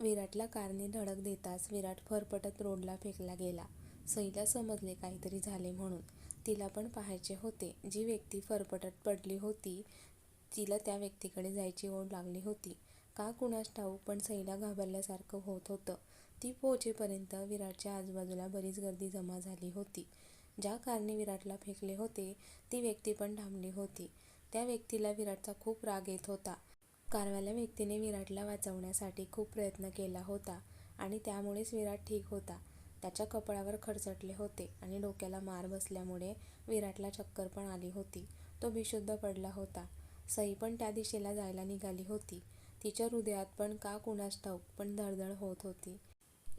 विराटला कारने धडक देताच विराट फरफटत रोडला फेकला गेला. सईला समजले काहीतरी झाले म्हणून. तिला पण पाहायचे होते. जी व्यक्ती फरफटत पडली होती तिला त्या व्यक्तीकडे जायची ओढ लागली होती. का कुणास ठाऊक पण सईला घाबरल्यासारखं होत होतं. ती पोहोचेपर्यंत विराटच्या आजूबाजूला बरीच गर्दी जमा झाली होती. ज्या कारने विराटला फेकले होते ती व्यक्ती पण थांबली होती. त्या व्यक्तीला विराटचा खूप राग येत होता. कारवाल्या व्यक्तीने विराटला वाचवण्यासाठी खूप प्रयत्न केला होता आणि त्यामुळेच विराट ठीक होता. त्याच्या कपाळावर खरचटले होते आणि डोक्याला मार बसल्यामुळे विराटला चक्कर पण आली होती. तो बेशुद्ध पडला होता. सई पण त्या दिशेला जायला निघाली होती. तिच्या हृदयात पण का कुणास ठाऊक पण धडधड होत होती.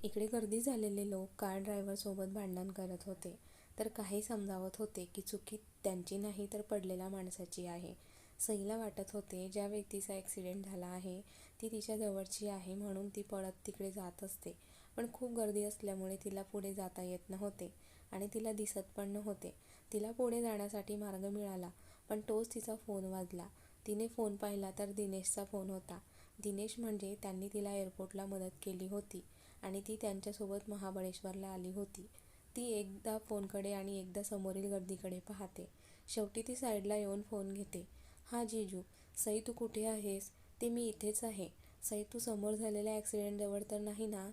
इकडे गर्दी झालेले लोक कार ड्रायव्हरसोबत भांडण करत होते तर काही समजावत होते की चुकी त्यांची नाही तर पडलेल्या माणसाची आहे. सईला वाटत होते ज्या व्यक्तीचा ॲक्सिडेंट झाला आहे ती तिच्या जवळची आहे म्हणून ती पळत तिकडे जात असते. पण खूप गर्दी असल्यामुळे तिला पुढे जाता येत नव्हते आणि तिला दिसत पण नव्हते. तिला पुढे जाण्यासाठी मार्ग मिळाला पण तोच तिचा फोन वाजला. तिने फोन पाहिला तर दिनेशचा फोन होता. दिनेश म्हणजे त्यांनी तिला एअरपोर्टला मदत केली होती आणि ती त्यांच्यासोबत महाबळेश्वरला आली होती. ती एकदा फोनकडे आणि एकदा समोरील गर्दीकडे पाहते. शेवटी ती साईडला येऊन फोन घेते. हा जिजू. सई तू कुठे आहेस? ते मी इथेच आहे. सई तू समोर झालेल्या ॲक्सिडेंटजवळ तर नाही ना?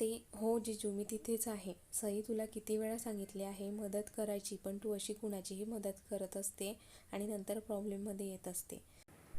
ते हो जिजू मी तिथेच आहे. सई तुला किती वेळा सांगितले आहे मदत करायची पण तू अशी कुणाचीही मदत करत असते आणि नंतर प्रॉब्लेममध्ये येत असते.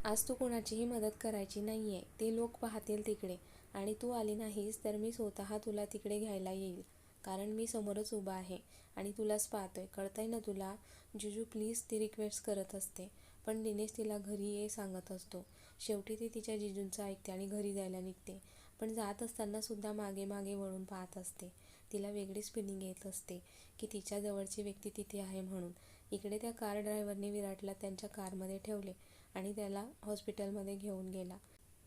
आज तू कुणाचीही मदत करायची नाही आहे ते लोक पाहतील तिकडे आणि तू आली नाहीस तर मी स्वतः तुला तिकडे घ्यायला येईल कारण मी समोरच उभा आहे आणि तुलाच पाहतोय. कळतंय ना तुला? जिजू प्लीज ती रिक्वेस्ट करत असते. पण दिनेश तिला घरी ये सांगत असतो. शेवटी ती तिच्या जिजूंचं ऐकते आणि घरी जायला निघते. पण जात असताना सुद्धा मागे मागे वळून पाहत असते. तिला वेगळीच फिलिंग येत असते की तिच्या जवळची व्यक्ती तिथे आहे म्हणून. इकडे त्या कार ड्रायव्हरने विराटला त्यांच्या कारमध्ये ठेवले आणि त्याला हॉस्पिटलमध्ये घेऊन गेला.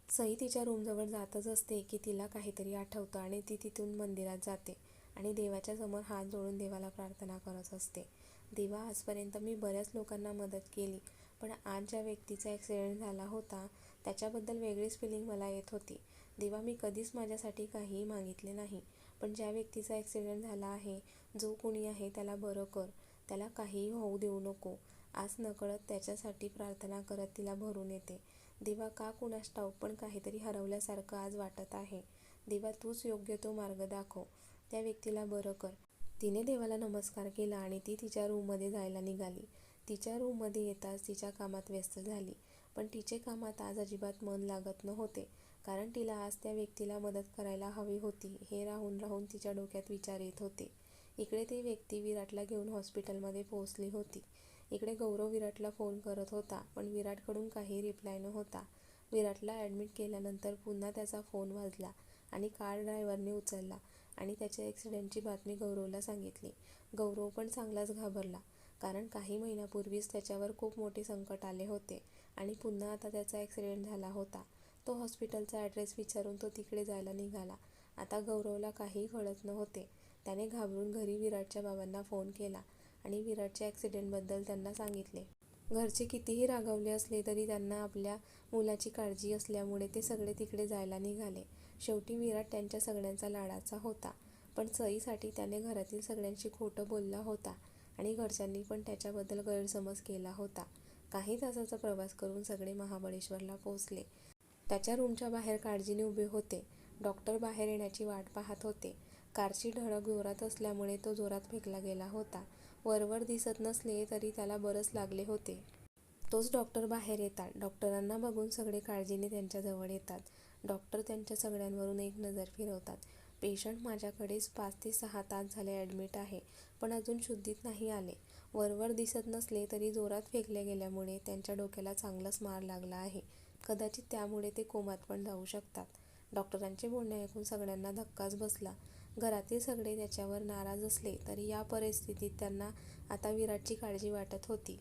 सई तिच्या रूमजवळ जातच असते की तिला काहीतरी आठवतं आणि ती तिथून मंदिरात जाते आणि देवाच्या समोर हात जोडून देवाला प्रार्थना करत असते. देवा आजपर्यंत मी बऱ्याच लोकांना मदत केली पण आज ज्या व्यक्तीचा ॲक्सिडेंट झाला होता त्याच्याबद्दल वेगळीच फिलिंग मला येत होती. देवा मी कधीच माझ्यासाठी काहीही मागितले नाही पण ज्या व्यक्तीचा ॲक्सिडेंट झाला आहे जो कुणी आहे त्याला बरं कर. त्याला काहीही होऊ देऊ नको. आज नकळत त्याच्यासाठी प्रार्थना करत तिला भरून येते. देवा का कुणास ठाऊक पण काहीतरी हरवल्यासारखं आज वाटत आहे. देवा तूच योग्य तो मार्ग दाखव. त्या व्यक्तीला बरं कर. तिने देवाला नमस्कार केला आणि ती तिच्या रूममध्ये जायला निघाली. तिच्या रूममध्ये येताच तिच्या कामात व्यस्त झाली. पण तिचे कामात आज अजिबात मन लागत नव्हते कारण तिला आज त्या व्यक्तीला मदत करायला हवी होती हे राहून राहून तिच्या डोक्यात विचार येत होते. इकडे ती व्यक्ती विराटला घेऊन हॉस्पिटलमध्ये पोहोचली होती. इकडे गौरव विराटला फोन करत होता पण विराटकडून काही रिप्लाय नव्हता. विराटला ॲडमिट केल्यानंतर पुन्हा त्याचा फोन वाजला आणि कार ड्रायव्हरने उचलला आणि त्याच्या ॲक्सिडेंटची बातमी गौरवला सांगितली. गौरव पण चांगलाच घाबरला कारण काही महिन्यापूर्वीच त्याच्यावर खूप मोठे संकट आले होते आणि पुन्हा आता त्याचा ॲक्सिडेंट झाला होता. तो हॉस्पिटलचा ॲड्रेस विचारून तो तिकडे जायला निघाला. आता गौरवला काहीही कळत नव्हते. त्याने घाबरून घरी विराटच्या बाबांना फोन केला आणि विराटच्या ॲक्सिडेंटबद्दल त्यांना सांगितले. घरचे कितीही रागावले असले तरी त्यांना आपल्या मुलाची काळजी असल्यामुळे ते सगळे तिकडे जायला निघाले. शेवटी विराट त्यांच्या सगळ्यांचा लाडाचा होता. पण सईसाठी त्याने घरातील सगळ्यांशी खोटं बोलला होता आणि घरच्यांनी पण त्याच्याबद्दल गैरसमज केला होता. काही तासाचा प्रवास करून सगळे महाबळेश्वरला पोहोचले. त्याच्या रूमच्या बाहेर काळजीने उभे होते. डॉक्टर बाहेर येण्याची वाट पाहत होते. कारची ढळक जोरात असल्यामुळे तो जोरात फेकला गेला होता. वरवर दिसत नसले तरी त्याला बरंच लागले होते. तोच डॉक्टर बाहेर येतात. डॉक्टरांना बघून सगळे काळजीने त्यांच्याजवळ येतात. डॉक्टर त्यांच्या सगळ्यांवरून एक नजर फिरवतात. पेशंट माझ्याकडेच पाच ते सहा तास झाले ॲडमिट आहे पण अजून शुद्धीत नाही आले. वरवर दिसत नसले तरी जोरात फेकले गेल्यामुळे त्यांच्या डोक्याला चांगलाच मार लागला आहे. कदाचित त्यामुळे ते कोमात पण जाऊ शकतात. डॉक्टरांचे बोलणे ऐकून सगळ्यांना धक्काच बसला. घरातील सगळे त्याच्यावर नाराज असले तरी या परिस्थितीत त्यांना आता विराटची काळजी वाटत होती.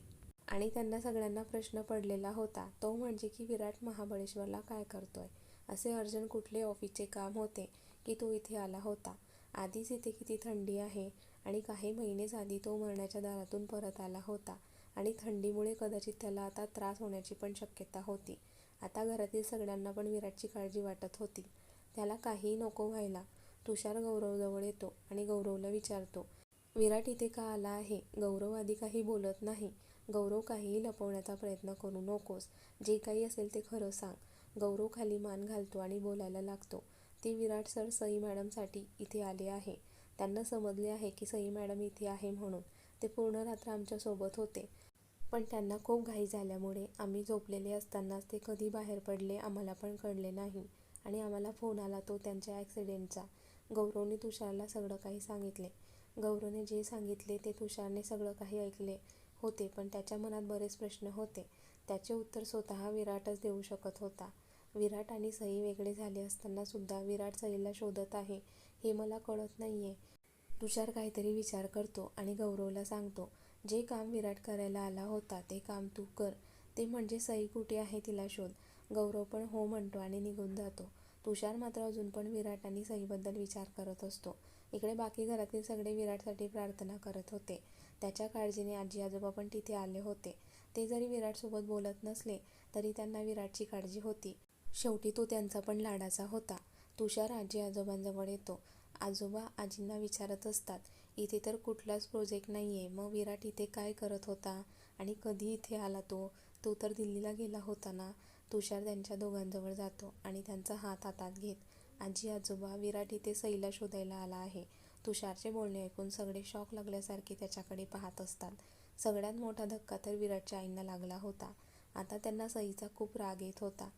आणि त्यांना सगळ्यांना प्रश्न पडलेला होता तो म्हणजे की विराट महाबळेश्वरला काय करतोय? असे अर्जंट कुठले ऑफिसचे काम होते की तो इथे आला होता? आधीच इथे किती थंडी आहे आणि काही महिनेच आधी तो मरणाच्या दारातून परत आला होता आणि थंडीमुळे कदाचित त्याला आता त्रास होण्याची पण शक्यता होती. आता घरातील सगळ्यांना पण विराटची काळजी वाटत होती. त्याला काहीही नको व्हायला तुषार गौरवजवळ येतो आणि गौरवला विचारतो विराट इथे का आला आहे गौरव आधी काही बोलत नाही गौरव काहीही लपवण्याचा प्रयत्न करू नकोस जे काही असेल ते खरं सांग गौरव खाली मान घालतो आणि बोलायला लागतो ती विराट सर सई मॅडमसाठी इथे आले आहे. त्यांना समजले आहे की सई मॅडम इथे आहे म्हणून ते पूर्ण रात्र आमच्यासोबत होते. पण त्यांना खूप घाई झाल्यामुळे आम्ही झोपलेले असतानाच ते कधी बाहेर पडले आम्हाला पण कळले नाही आणि आम्हाला फोन आला तो त्यांच्या ॲक्सिडेंटचा. गौरवने तुषारला सगळं काही सांगितले. गौरवने जे सांगितले ते तुषारने सगळं काही ऐकले होते पण त्याच्या मनात बरेच प्रश्न होते. त्याचे उत्तर स्वतः विराटच देऊ शकत होता. विराट आणि सई वेगळे झाले असताना सुद्धा विराट सईला शोधत आहे. हे मला कळत नाही आहे तुषार काहीतरी विचार करतो आणि गौरवला सांगतो जे काम विराट करायला आला होता ते काम तू कर. ते म्हणजे सई कुठे आहे तिला शोध. गौरव पण हो म्हणतो आणि निघून जातो. तुषार मात्र अजून पण विराट आणि सईबद्दल विचार करत असतो. इकडे बाकी घरातील सगळे विराटसाठी प्रार्थना करत होते. त्याच्या काळजीने आजी आजोबा पण तिथे आले होते. ते जरी विराटसोबत बोलत नसले तरी त्यांना विराटची काळजी होती. शेवटी तो त्यांचा पण लाडाचा होता. तुषार आजी आजोबांजवळ येतो. आजोबा आजींना विचारत असतात इथे तर कुठलाच प्रोजेक्ट नाही आहे मग विराट इथे काय करत होता? आणि कधी इथे आला तो? तो तर दिल्लीला गेला होता ना? तुषार त्यांच्या दोघांजवळ जातो आणि त्यांचा हात हातात घेत आजी आजोबा विराट इथे सईला शोधायला आला आहे. तुषारचे बोलणे ऐकून सगळे शॉक लागल्यासारखे त्याच्याकडे पाहत असतात. सगळ्यात मोठा धक्का तर विराटच्या आईंना लागला होता. आता त्यांना सईचा खूप राग येत होता.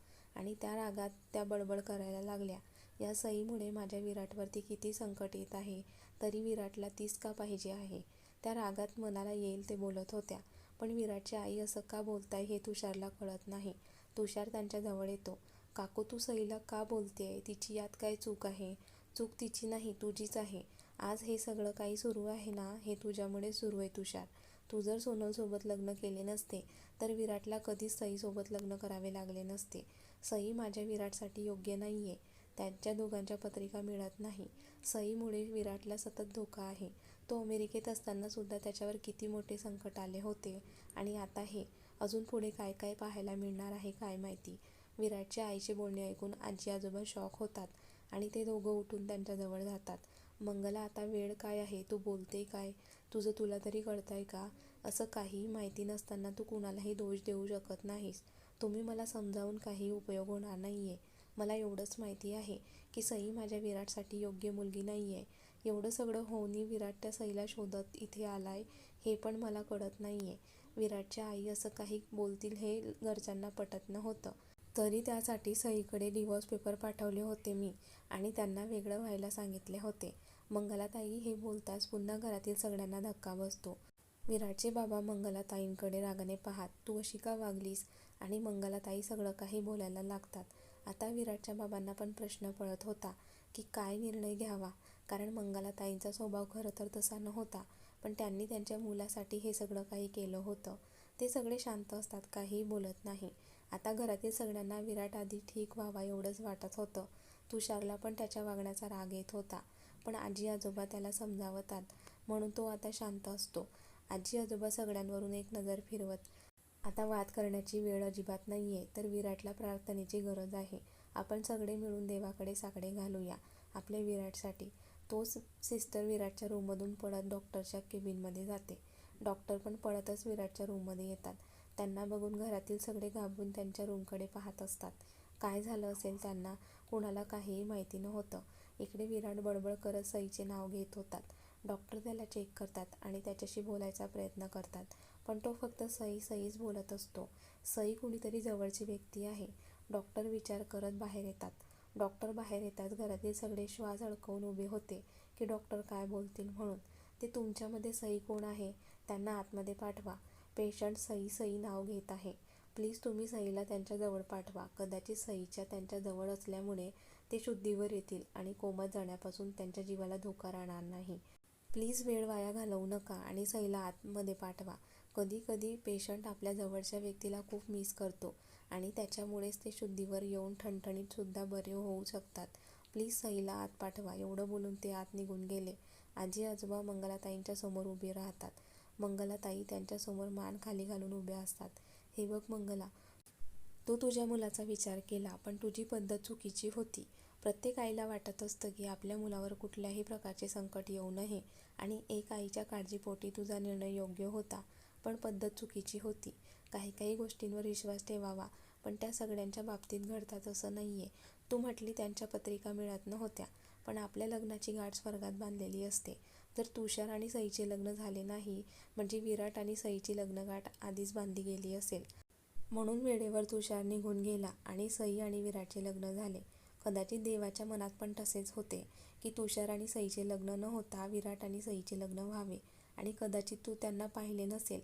आणि त्या रागात त्या बडबड करायला लागल्या. या सईमुळे माझ्या विराटवरती किती संकट येत आहे तरी विराटला तीच का पाहिजे आहे? त्या रागात मनाला येईल ते बोलत होत्या. पण विराटची आई असं का बोलताय हे तुषारला कळत नाही. तुषार त्यांच्या जवळ येतो. काकू तू सईला का बोलतेय? तिची यात काय चूक आहे? चूक तिची नाही तुझीच आहे. आज हे सगळं काही सुरू आहे ना हे तुझ्यामुळे सुरू आहे तुषार. तू जर सोनलसोबत लग्न केले नसते तर विराटला कधीच सईसोबत लग्न करावे लागले नसते. सई माझ्या विराटसाठी योग्य नाही आहे त्यांच्या दोघांच्या पत्रिका मिळत नाही. सईमुळे विराटला सतत धोका आहे. तो अमेरिकेत असताना सुद्धा त्याच्यावर किती मोठे संकट आले होते. आणि आता हे अजून पुढे काय काय पाहायला मिळणार आहे काय माहिती? विराटच्या आईचे बोलणे ऐकून आजी आजोबा शॉक होतात आणि ते दोघं उठून त्यांच्याजवळ जातात. मंगला आता वेळ काय आहे? तू बोलते काय? तुझं तुला तरी कळतंय का? असं काही माहिती नसताना तू कुणालाही दोष देऊ शकत नाहीस. तुम्ही मला समजावून काही उपयोग होणार नाही आहे मला एवढंच माहिती आहे की सई माझ्या विराटसाठी योग्य मुलगी नाही आहे एवढं सगळं होऊनही विराट त्या सईला शोधत इथे आलाय हे पण मला कळत नाही आहे विराटच्या आई असं काही बोलतील हे घरच्यांना पटत नव्हतं. तरी त्यासाठी सईकडे डिवॉर्स पेपर पाठवले होते मी आणि त्यांना वेगळं व्हायला सांगितले होते. मंगलाताई हे बोलताच पुन्हा घरातील सगळ्यांना धक्का बसतो. विराटचे बाबा मंगलाताईंकडे रागाने पाहात तू अशी का वागलीस? आणि मंगलाताई सगळं काही बोलायला लागतात. आता विराटच्या बाबांना पण प्रश्न पडत होता की काय निर्णय घ्यावा? कारण मंगलाताईंचा स्वभाव खरं तर तसा नव्हता पण त्यांनी त्यांच्या मुलासाठी हे सगळं काही केलं होतं. ते सगळे शांत असतात काहीही बोलत नाही. आता घरातील सगळ्यांना विराट आधी ठीक व्हावा एवढंच वाटत होतं. तुषारला पण त्याच्या वागण्याचा राग येत होता. पण आजी आजोबा त्याला समजावतात म्हणून तो आता शांत असतो. आजी आजोबा सगळ्यांवरून एक नजर फिरवत आता वाद करण्याची वेळ अजिबात नाही आहे तर विराटला प्रार्थनेची गरज आहे. आपण सगळे मिळून देवाकडे साकडे घालूया आपल्या विराटसाठी. तोच सिस्टर विराटच्या रूममधून पळत डॉक्टरच्या केबिनमध्ये जाते. डॉक्टर पण पळतच विराटच्या रूममध्ये येतात. त्यांना बघून घरातील सगळे घाबरून त्यांच्या रूमकडे पाहत असतात. काय झालं असेल त्यांना कुणाला काहीही माहिती नव्हतं. इकडे विराट बडबड करत सईचे नाव घेत होतात. डॉक्टर त्याला चेक करतात आणि त्याच्याशी बोलायचा प्रयत्न करतात. पण तो फक्त सई सईच बोलत असतो. सई कुणीतरी जवळची व्यक्ती आहे. डॉक्टर विचार करत बाहेर येतात. डॉक्टर बाहेर येतात. घरातील सगळे श्वास अडकवून उभे होते की डॉक्टर काय बोलतील म्हणून. ते तुमच्यामध्ये सई कोण आहे? त्यांना आतमध्ये पाठवा. पेशंट सई सई नाव घेत आहे. प्लीज तुम्ही सईला त्यांच्याजवळ पाठवा. कदाचित सईच्या त्यांच्याजवळ असल्यामुळे ते शुद्धीवर येतील आणि कोमात जाण्यापासून त्यांच्या जीवाला धोका राहणार नाही. प्लीज वेळ वाया घालवू नका आणि सईला आतमध्ये पाठवा. कधी कधी पेशंट आपल्या जवळच्या व्यक्तीला खूप मिस करतो आणि त्याच्यामुळेच ते शुद्धीवर येऊन ठणठणीतसुद्धा बरे होऊ शकतात. प्लीज सईला आत पाठवा. एवढं बोलून ते आत निघून गेले. आजी आजोबा मंगलाताईंच्या समोर उभे राहतात. मंगलाताई त्यांच्यासमोर मान खाली घालून उभ्या असतात. हे बघ मंगला तू तुझ्या मुलाचा विचार केला पण तुझी पद्धत चुकीची होती. प्रत्येक आईला वाटत असतं की आपल्या मुलावर कुठल्याही प्रकारचे संकट येऊ नये आणि एक आईच्या काळजीपोटी तुझा निर्णय योग्य होता. पण पद्धत चुकीची होती. काही काही गोष्टींवर विश्वास ठेवावा पण त्या सगळ्यांच्या बाबतीत घडतात असं आहे तू म्हटली त्यांच्या पत्रिका मिळत नव्हत्या पण आपल्या लग्नाची गाठ स्वर्गात बांधलेली असते. जर तुषार आणि सईचे लग्न झाले नाही म्हणजे विराट आणि सईची लग्नगाठ आधीच बांधली गेली असेल. म्हणून वेळेवर तुषार निघून गेला आणि सई आणि विराटचे लग्न झाले. कदाचित देवाच्या मनात पण तसेच होते की तुषार आणि सईचे लग्न न होता विराट आणि सईचे लग्न व्हावे. आणि कदाचित तू त्यांना पाहिले नसेल.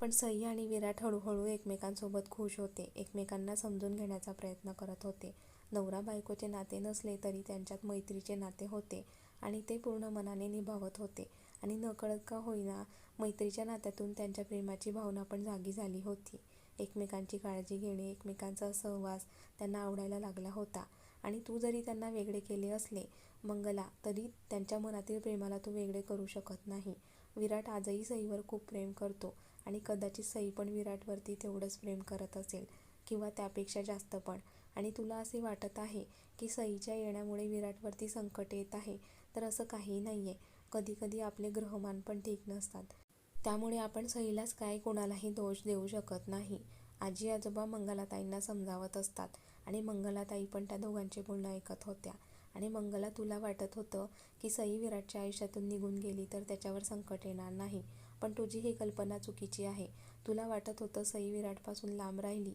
पण सई आणि विराट हळूहळू एकमेकांसोबत खुश होते. एकमेकांना समजून घेण्याचा प्रयत्न करत होते. नवरा बायकोचे नाते नसले तरी त्यांच्यात मैत्रीचे नाते होते आणि ते पूर्ण मनाने निभावत होते. आणि नकळत का होईना मैत्रीच्या नात्यातून त्यांच्या प्रेमाची भावना पण जागी झाली होती. एकमेकांची काळजी घेणे एकमेकांचा सहवास त्यांना आवडायला लागला होता. आणि तू जरी त्यांना वेगळे केले असले मंगला तरी त्यांच्या मनातील प्रेमाला तू वेगळे करू शकत नाही. विराट आजही सईवर खूप प्रेम करतो आणि कदाचित सई पण विराटवरती तेवढंच प्रेम करत असेल किंवा त्यापेक्षा जास्त पण. आणि तुला असे वाटत आहे की सईच्या येण्यामुळे विराटवरती संकट येत आहे? तर असं काही नाही आहे कधीकधी आपले ग्रहमान पण ठीक नसतात. त्यामुळे आपण सईलाच काय कोणालाही दोष देऊ शकत नाही. आजी आजोबा मंगलाताईंना समजावत असतात आणि मंगलाताई पण त्या दोघांचे बोलणं ऐकत होत्या. आणि मंगला तुला वाटत होतं की सई विराटच्या आयुष्यातून निघून गेली तर त्याच्यावर संकट येणार नाही. पण तुझी ही कल्पना चुकीची आहे. तुला वाटत होतं सई विराटपासून लांब राहिली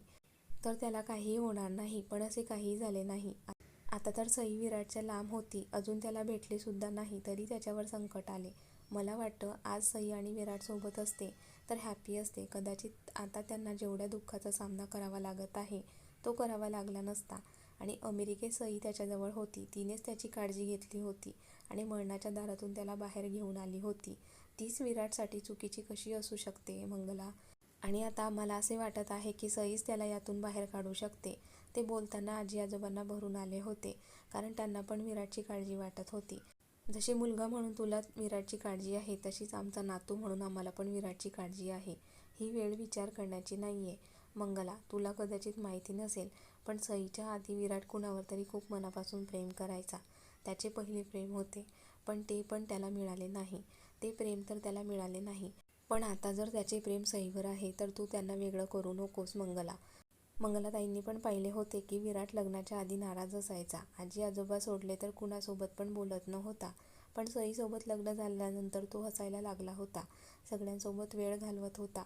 तर त्याला काहीही होणार नाही पण असे काहीही झाले नाही. आता तर सई विराटच्या लांब होती. अजून त्याला भेटली सुद्धा नाही तरी त्याच्यावर संकट आले. मला वाटतं आज सई आणि विराट सोबत असते तर हॅपी असते. कदाचित आता त्यांना जेवढ्या दुःखाचा सामना करावा लागत आहे तो करावा लागला नसता. आणि अमेरिकेत सई त्याच्याजवळ होती. तिनेच त्याची काळजी घेतली होती आणि मरणाच्या दारातून त्याला बाहेर घेऊन आली होती. तीच विराटसाठी चुकीची कशी असू शकते मंगला? आणि आता आम्हाला असे वाटत आहे की सईच त्याला यातून बाहेर काढू शकते. ते बोलताना आजी आजोबांना भरून आले होते कारण त्यांना पण विराटची काळजी वाटत होती. जशी मुलगा म्हणून तुला विराटची काळजी आहे तशीच आमचा नातू म्हणून आम्हाला पण विराटची काळजी आहे. ही वेळ विचार करण्याची नाही आहे मंगला तुला कदाचित माहिती नसेल पण सईच्या आधी विराट कुणावर तरी खूप मनापासून प्रेम करायचा. त्याचे पहिले प्रेम होते पण ते पण त्याला मिळाले नाही. ते प्रेम तर त्याला मिळाले नाही. पण आता जर त्याचे प्रेम सईवर आहे तर तू त्यांना वेगळं करू नकोस मंगला. मंगलाताईंनी पण पाहिले होते की विराट लग्नाच्या आधी नाराज असायचा. आजी आजोबा सोडले तर कुणासोबत पण बोलत नव्हता. पण सईसोबत लग्न झाल्यानंतर तो हसायला लागला होता. सगळ्यांसोबत वेळ घालवत होता.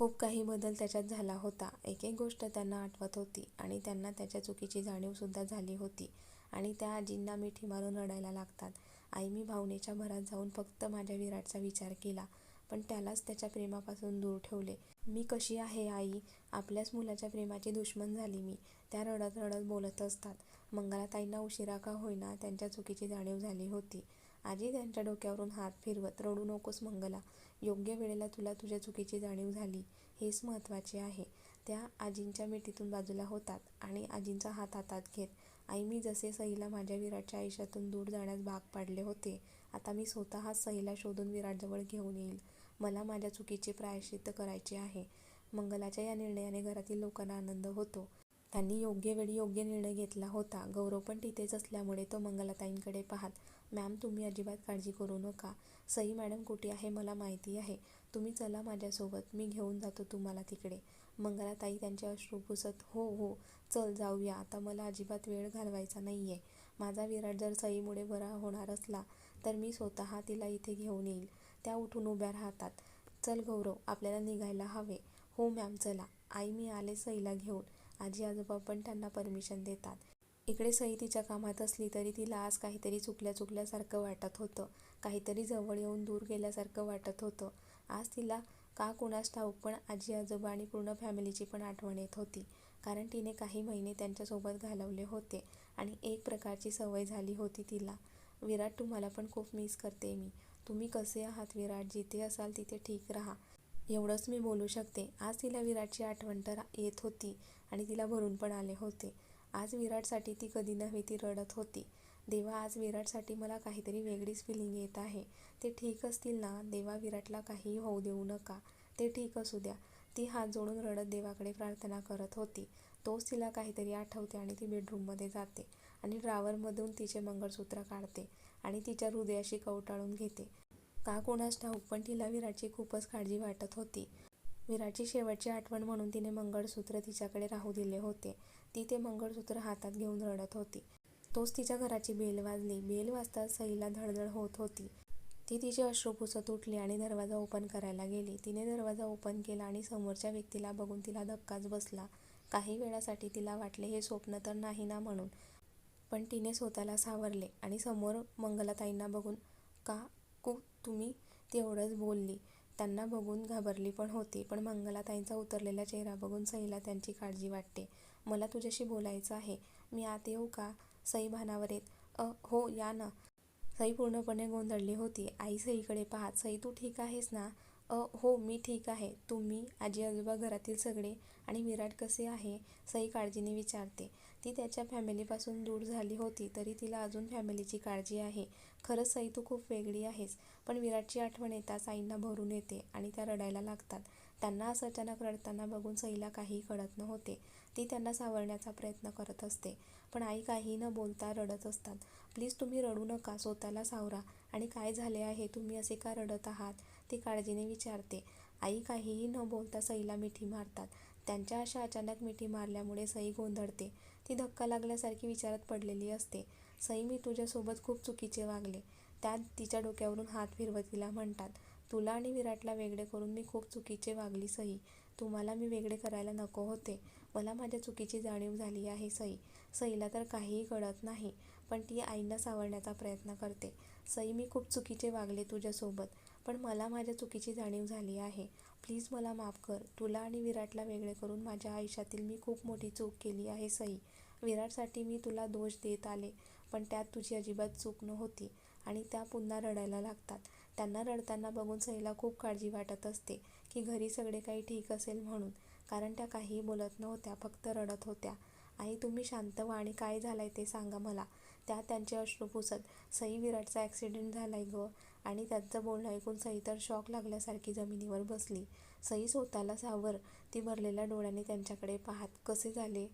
खूप काही बदल त्याच्यात झाला होता. एक एक गोष्ट त्यांना आठवत होती आणि त्यांना त्याच्या चुकीची जाणीवसुद्धा झाली होती. आणि त्या आजींना मिठी मारून रडायला लागतात. आई मी भावनेच्या भरात जाऊन फक्त माझ्या विराटचा विचार केला पण त्यालाच त्याच्या प्रेमापासून दूर ठेवले. मी कशी आहे आई? आपल्याच मुलाच्या प्रेमाची दुश्मन झाली मी. त्या रडत रडत बोलत असतात. मंगलाताईंना उशिरा का होईना त्यांच्या चुकीची जाणीव झाली होती. आजी त्यांच्या डोक्यावरून हात फिरवत रडू नकोस मंगला. योग्य वेळेला तुला तुझ्या चुकीची जाणीव झाली हेच महत्त्वाचे आहे. त्या आजींच्या मिठीतून बाजूला होतात आणि आजींचा हात हातात घेत आई मी जसे सईला माझ्या विराटच्या आयुष्यातून दूर जाण्यास भाग पाडले होते आता मी स्वतःच सईला शोधून विराटजवळ घेऊन येईल. मला माझ्या चुकीचे प्रायश्चित्त करायचे आहे. मंगलाच्या या निर्णयाने घरातील लोकांना आनंद होतो. त्यांनी योग्य वेळी योग्य निर्णय घेतला होता. गौरव पण तिथेच असल्यामुळे तो मंगलाताईंकडे पाहत मॅम तुम्ही अजिबात काळजी करू नका. सई मॅडम कुठे आहे मला माहिती आहे. तुम्ही चला माझ्यासोबत. मी घेऊन जातो तुम्हाला तिकडे. मंगलाताई त्यांचे अश्रू पुसत हो हो. चल जाऊया. आता मला अजिबात वेळ घालवायचा नाही आहे माझा विराट जर सईमुळे बरा होणार असला तर मी स्वतः तिला इथे घेऊन येईल. त्या उठून उभ्या राहतात. चल गौरव आपल्याला निघायला हवे. हो मॅम चला. आई मी आले सईला घेऊन. आजी आजोबा पण त्यांना परमिशन देतात. इकडे सई तिच्या कामात असली तरी तिला आज काहीतरी चुकल्या चुकल्यासारखं वाटत होतं. काहीतरी जवळ येऊन दूर गेल्यासारखं वाटत होतं. आज तिला का कुणास ठाऊक पण आजी आजोबा आणि पूर्ण फॅमिलीची पण आठवण येत होती. कारण तिने काही महिने त्यांच्यासोबत घालवले होते आणि एक प्रकारची सवय झाली होती तिला. विराट तुम्हाला पण खूप मिस करते मी. तुम्ही कसे आहात विराट? जिथे असाल तिथे ठीक राहा. एवढंच मी बोलू शकते. आज तिला विराटची आठवण तर येत होती आणि तिला भरून पण आले होते. आज विराटसाठी ती कधी नव्हे ती रडत होती. देवा आज विराटसाठी मला काहीतरी वेगळीच फिलिंग येत आहे. ते ठीक असतील ना? देवा विराटला काहीही होऊ देऊ नका. ते ठीक असू द्या. ती हात जोडून रडत देवाकडे प्रार्थना करत होती. तोच तिला काहीतरी आठवते आणि ती बेडरूममध्ये जाते आणि ड्रावरमधून तिचे मंगळसूत्र काढते आणि तिच्या हृदयाशी कवटाळून घेते. का कोणास ठाऊक पण तिला विराटची खूपच काळजी वाटत होती. विराटची शेवटची आठवण म्हणून तिने मंगळसूत्र तिच्याकडे राहू दिले होते. ती ते मंगळसूत्र हातात घेऊन रडत होती. तोच तिच्या घराची बेल वाजली. बेल वाजताच सईला धडधड होत होती. ती तिचे अश्रू पुसत उठली आणि दरवाजा ओपन करायला गेली. तिने दरवाजा ओपन केला आणि समोरच्या व्यक्तीला बघून तिला धक्काच बसला. काही वेळासाठी तिला वाटले हे स्वप्न तर नाही ना म्हणून. पण तिने स्वतःला सावरले आणि समोर मंगलाताईंना बघून का कू तुम्ही तेवढंच बोलली? त्यांना बघून घाबरली पण होती. पण मंगलाताईंचा उतरलेला चेहरा बघून सईला त्यांची काळजी वाटते. मला तुझ्याशी बोलायचं आहे. मी आत येऊ का? सई भानावर येत. अ हो या ना. सई पूर्णपणे गोंधळली होती. आई सईकडे पाहत सई तू ठीक आहेस ना? अ हो मी ठीक आहे. तुम्ही आजी आजोबा घरातील सगळे आणि विराट कसे आहे? सई काळजीने विचारते. ती त्याच्या फॅमिलीपासून दूर झाली होती तरी तिला अजून फॅमिलीची काळजी आहे. खरंच सई तू खूप वेगळी आहेस. पण विराटची आठवण येताच आईंना भरून येते आणि त्या रडायला लागतात. त्यांना असं अचानक रडताना बघून सईला काहीही कळत नव्हते. ती त्यांना सावरण्याचा प्रयत्न करत असते. पण आई काही न बोलता रडत असतात. प्लीज तुम्ही रडू नका स्वतःला सावरा. आणि काय झाले आहे तुम्ही असे का रडत आहात? ती काळजीने विचारते. आई काहीही न बोलता सईला मिठी मारतात. त्यांच्या अशा अचानक मिठी मारल्यामुळे सई गोंधळते. ती धक्का लागल्यासारखी विचारात पडलेली असते. सई मी तुझ्यासोबत खूप चुकीचे वागले. त्यात तिच्या डोक्यावरून हात फिरवत तिला म्हणतात तुला आणि विराटला वेगळे करून मी खूप चुकीचे वागली सई. तुम्हाला मी वेगळे करायला नको होते. मला माझ्या चुकीची जाणीव झाली आहे सई. सईला तर काहीही कळत नाही पण ती आईंना सावरण्याचा प्रयत्न करते. सई मी खूप चुकीचे वागले तुझ्यासोबत पण मला माझ्या चुकीची जाणीव झाली आहे. प्लीज मला माफ कर. तुला आणि विराटला वेगळे करून माझ्या आयुष्यातील मी खूप मोठी चूक केली आहे सई. विराटसाठी मी तुला दोष देत आले पण त्यात तुझी अजिबात चूक नव्हती आणि त्या पुन्हा रडायला लागतात. त्यांना रडताना बघून सईला खूप काळजी वाटत असते की घरी सगळे काही ठीक असेल म्हणून. कारण त्या काहीही बोलत नव्हत्या फक्त रडत होत्या. आई तुम्ही शांत व्हा आणि काय झालंय ते सांगा मला. त्या त्यांचे अश्रू पुसत सई विराटचा ॲक्सिडेंट झालाय ग आणि त्यांचं बोलणं ऐकून सई तर शॉक लागल्यासारखी जमिनीवर बसली. सई स्वतःला सावर ती भरलेल्या डोळ्याने त्यांच्याकडे पाहत कसे झाले?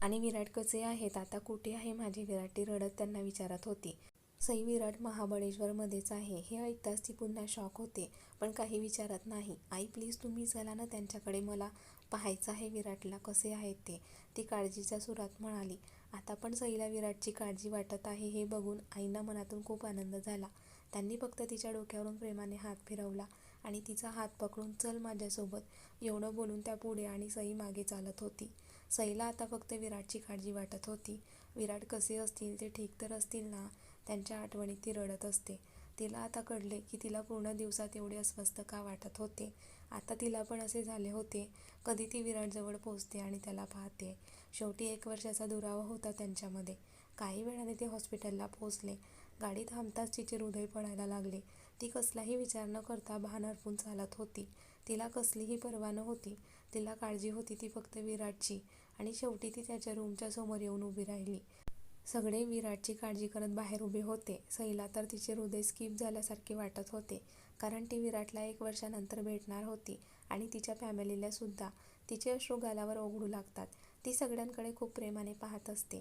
आणि विराट कसे आहेत? आता कुठे आहे माझी विराट? ती रडत त्यांना विचारत होती. सई विराट महाबळेश्वरमध्येच आहे. हे ऐकताच ती पुन्हा शॉक होते. पण काही विचारत नाही. आई प्लीज तुम्ही चला ना त्यांच्याकडे. मला पाहायचं आहे विराटला कसे आहेत ते. ती काळजीच्या सुरात म्हणाली आता पण सईला विराटची काळजी वाटत आहे हे बघून आईना मनातून खूप आनंद झाला. त्यांनी फक्त तिच्या डोक्यावरून प्रेमाने हात फिरवला आणि तिचा हात पकडून चल माझ्यासोबत. एवढं बोलून त्या पुढे आणि सई मागे चालत होती. सईला आता फक्त विराटची काळजी वाटत होती. विराट कसे असतील ते ठीक तर असतील ना? त्यांच्या आठवणीत ती रडत असते. तिला आता कळले की तिला पूर्ण दिवसात एवढे अस्वस्थ का वाटत होते. आता तिला पण असे झाले होते. कधी ती विराटजवळ पोचते आणि त्याला पाहते. शेवटी एक वर्षाचा दुरावा होता त्यांच्यामध्ये. काही वेळाने ते हॉस्पिटलला पोहोचले. गाडी थांबताच तिचे हृदय पडायला लागले. ती कसलाही विचार न करता भान हरपून चालत होती. तिला कसलीही पर्वा नव्हती. तिला काळजी होती ती फक्त विराटची. आणि शेवटी ती त्याच्या रूमच्या समोर येऊन उभी राहिली. सगळे विराटची काळजी करत बाहेर उभे होते. सईला तर तिचे हृदय स्किप झाल्यासारखे वाटत होते कारण ती विराटला एक वर्षानंतर भेटणार होती आणि तिच्या फॅमिलीला सुद्धा. तिचे अश्रू गालावर ओघडू लागतात. ती सगळ्यांकडे खूप प्रेमाने पाहत असते.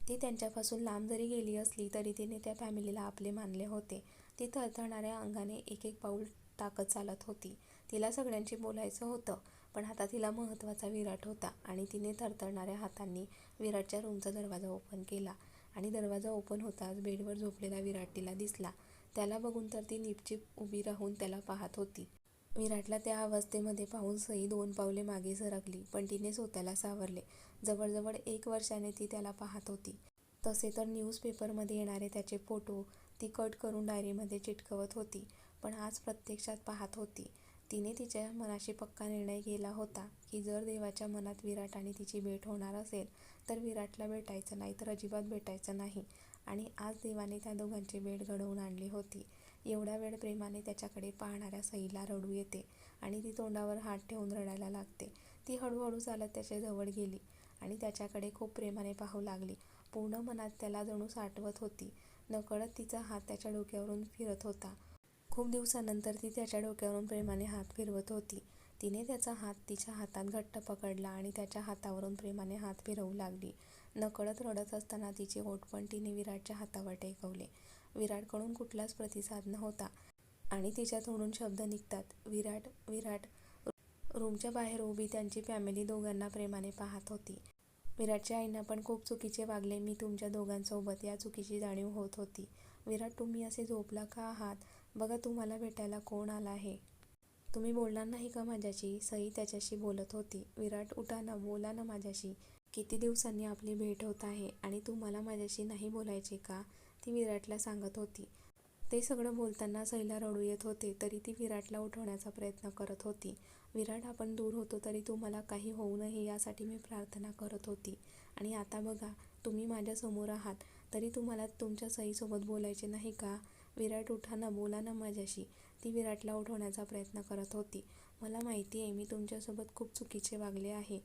ती त्यांच्यापासून लांब जरी गेली असली तरी तिने त्या फॅमिलीला आपले मानले होते. ती थरथरणाऱ्या अंगाने एक एक पाऊल टाकत चालत होती. तिला सगळ्यांशी बोलायचं होतं पण आता तिला महत्त्वाचा विराट होता आणि तिने थरथरणाऱ्या हातांनी विराटच्या रूमचा दरवाजा ओपन केला आणि दरवाजा ओपन होताच बेडवर झोपलेला विराट तिला दिसला. त्याला बघून तर ती निपचिप उभी राहून त्याला पाहत होती. विराटला त्या अवस्थेमध्ये पाहून सई दोन पावले मागे सरकली पण तिने स्वतःला सावरले. जवळजवळ एक वर्षाने ती त्याला पाहत होती. तसे तर न्यूजपेपरमध्ये येणारे त्याचे फोटो ती कट करून डायरीमध्ये चिटकवत होती पण आज प्रत्यक्षात पाहत होती. तिने तिच्या मनाशी पक्का निर्णय केला होता की जर देवाच्या मनात विराट आणि तिची भेट होणार असेल तर विराटला भेटायचं नाही तर अजिबात भेटायचं नाही. आणि आज देवाने त्या दोघांची भेट घडवून आणली होती. एवढ्या वेळ प्रेमाने त्याच्याकडे पाहणाऱ्या सईला रडू येते आणि ती तोंडावर हात ठेवून रडायला लागते. ती हळूहळू चालत त्याच्याजवळ गेली आणि त्याच्याकडे खूप प्रेमाने पाहू लागली. पूर्ण मनात त्याला जणू साठवत होती. नकळत तिचा हात त्याच्या डोक्यावरून फिरत होता. खूप दिवसानंतर ती त्याच्या डोक्यावरून प्रेमाने हात फिरवत होती. तिने त्याचा हात तिच्या हातात घट्ट पकडला आणि त्याच्या हातावरून प्रेमाने हात फिरवू लागली. नकळत रडत असताना तिचे ओठ पण तिने विराटच्या हातावर टेकवले. विराटकडून कुठलाच प्रतिसाद नव्हता आणि तिच्या तोंडून शब्द निघतात. विराट विराट रूमच्या बाहेर उभी त्यांची फॅमिली दोघांना प्रेमाने पाहत होती. विराटच्या आईंना पण खूप चुकीचे वागले. मी तुमच्या दोघांसोबत या चुकीची जाणीव होत होती. विराट तुम्ही असे झोपला का आहात? बघा तुम्हाला भेटायला कोण आला आहे? तुम्ही बोलणार नाही का माझ्याशी? सई त्याच्याशी बोलत होती. विराट उठा ना बोला ना माझ्याशी. किती दिवसांनी आपली भेट होत आहे आणि तुम्हाला माझ्याशी नाही बोलायचे का? ती विराटला सांगत होती. ते सगळं बोलताना सईला रडू येत होते तरी ती विराटला उठवण्याचा प्रयत्न करत होती. विराट आपण दूर होतो तरी तुम्हाला काही होऊ नये यासाठी मी प्रार्थना करत होती. आणि आता बघा तुम्ही माझ्यासमोर आहात तरी तुम्हाला तुमच्या सईसोबत बोलायचे नाही का? विराट उठा ना बोला ना माझ्याशी. ती विराटला उठवण्याचा प्रयत्न करत होती. मला माहिती आहे मी तुमच्यासोबत खूप चुकीचे वागले आहे.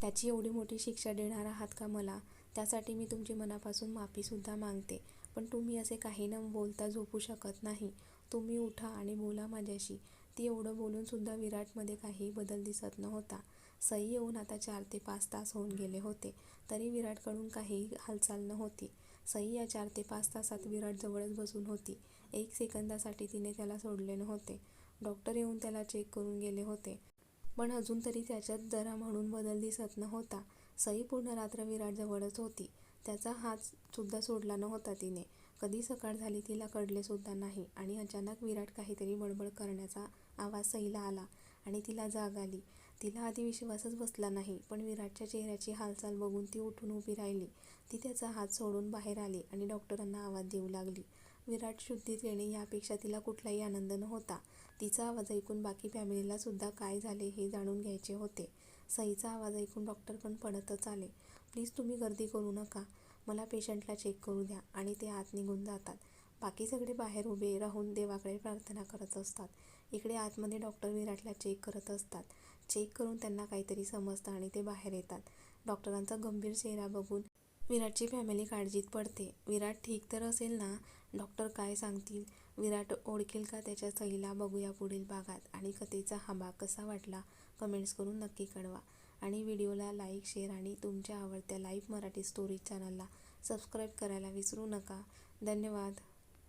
त्याची एवढी मोठी शिक्षा देणार आहात का मला? त्यासाठी मी तुमची मनापासून माफीसुद्धा मागते. पण तुम्ही असे काही न बोलता झोपू शकत नाही. तुम्ही उठा आणि बोला माझ्याशी. ती एवढं बोलूनसुद्धा विराटमध्ये काही बदल दिसत नव्हता. सई येऊन आता चार ते पाच तास होऊन गेले होते तरी विराटकडून काही हालचाल नव्हती. सई या चार ते पाच तासात विराट जवळच बसून होती. एक सेकंदासाठी तिने त्याला सोडले नव्हते. डॉक्टर येऊन त्याला चेक करून गेले होते. पण अजून तरी त्याच्यात जरा म्हणून बदल दिसत नव्हता. सई पूर्ण रात्र विराटजवळच होती. त्याचा हात सुद्धा सोडला नव्हता तिने. कधी सकाळ झाली तिला कळले सुद्धा नाही आणि अचानक विराट काहीतरी बडबड करण्याचा आवाज सईला आला आणि तिला जाग आली. तिला आधी विश्वासच बसला नाही पण विराटच्या चेहऱ्याची हालचाल बघून ती उठून उभी राहिली. ती त्याचा हात सोडून बाहेर आली आणि डॉक्टरांना आवाज देऊ लागली. विराट शुद्धीत येणे यापेक्षा तिला कुठलाही आनंद नव्हता. तिचा आवाज ऐकून बाकी फॅमिलीला सुद्धा काय झाले हे जाणून घ्यायचे होते. सईचा आवाज ऐकून डॉक्टर पण पडतच आले. प्लीज तुम्ही गर्दी करू नका. मला पेशंटला चेक करू द्या आणि ते आत निघून जातात. बाकी सगळे बाहेर उभे राहून देवाकडे प्रार्थना करत असतात. इकडे आतमध्ये डॉक्टर विराटला चेक करत असतात. चेक करून त्यांना काहीतरी समजतं आणि ते बाहेर येतात. डॉक्टरांचा गंभीर चेहरा बघून विराटची फॅमिली काळजीत पडते. विराट ठीक तर असेल ना? डॉक्टर काय सांगतील? विराट ओळखेल का त्याच्या सहीला? बघूया पुढील भागात. आणि कथेचा हा भाग कसा वाटला? कमेंट्स करून नक्की कळवा. आणि व्हिडिओला लाईक शेअर आणि तुमच्या आवडत्या लाईव्ह मराठी स्टोरीज चॅनलला सबस्क्राईब करायला विसरू नका. धन्यवाद.